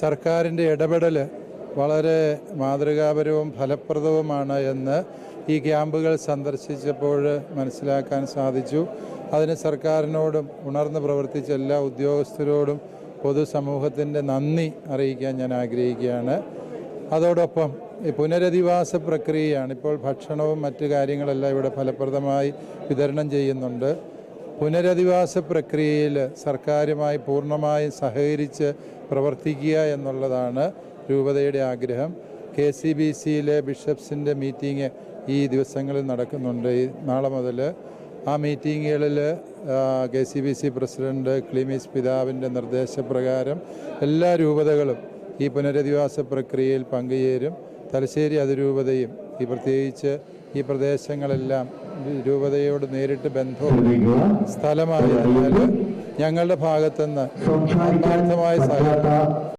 സർക്കാരിന്റെ ഇടപെടൽ വളരെ മാതൃകാപരവും ഫലപ്രദവുമാണ് എന്ന് ഈ ക്യാമ്പുകൾ സന്ദർശിച്ചപ്പോൾ മനസ്സിലാക്കാൻ സാധിച്ചു. അതിന് സർക്കാരിനോടും ഉണർന്ന് പ്രവർത്തിച്ച എല്ലാ ഉദ്യോഗസ്ഥരോടും പൊതുസമൂഹത്തിന്റെ നന്ദി അറിയിക്കാൻ ഞാൻ ആഗ്രഹിക്കുകയാണ്. അതോടൊപ്പം പുനരധിവാസ പ്രക്രിയയാണ് ഇപ്പോൾ ഭക്ഷണവും മറ്റു കാര്യങ്ങളെല്ലാം ഇവിടെ ഫലപ്രദമായി വിതരണം ചെയ്യുന്നുണ്ട്. പുനരധിവാസ പ്രക്രിയയിൽ സർക്കാരുമായി പൂർണമായും സഹകരിച്ച് പ്രവർത്തിക്കുക എന്നുള്ളതാണ് രൂപതയുടെ ആഗ്രഹം. കെ സി ബി സിയിലെ ബിഷപ്സിന്റെ മീറ്റിംഗ് ഈ ദിവസങ്ങളിൽ നടക്കുന്നുണ്ട്. നാളെ മുതൽ ആ മീറ്റിങ്ങുകളിൽ K C B C president Cleemis പിതാവിന്റെ നിർദ്ദേശപ്രകാരം എല്ലാ രൂപതകളും ഈ പുനരധിവാസ പ്രക്രിയയിൽ പങ്കുചേരും. തലശ്ശേരി അതിരൂപതയും ഈ പ്രത്യേകിച്ച് ഈ പ്രദേശങ്ങളെല്ലാം രൂപതയോട് നേരിട്ട് ബന്ധവും സ്ഥലമായതിനാൽ ഞങ്ങളുടെ ഭാഗത്തുനിന്ന് ആത്മാർത്ഥമായ സഹകരണം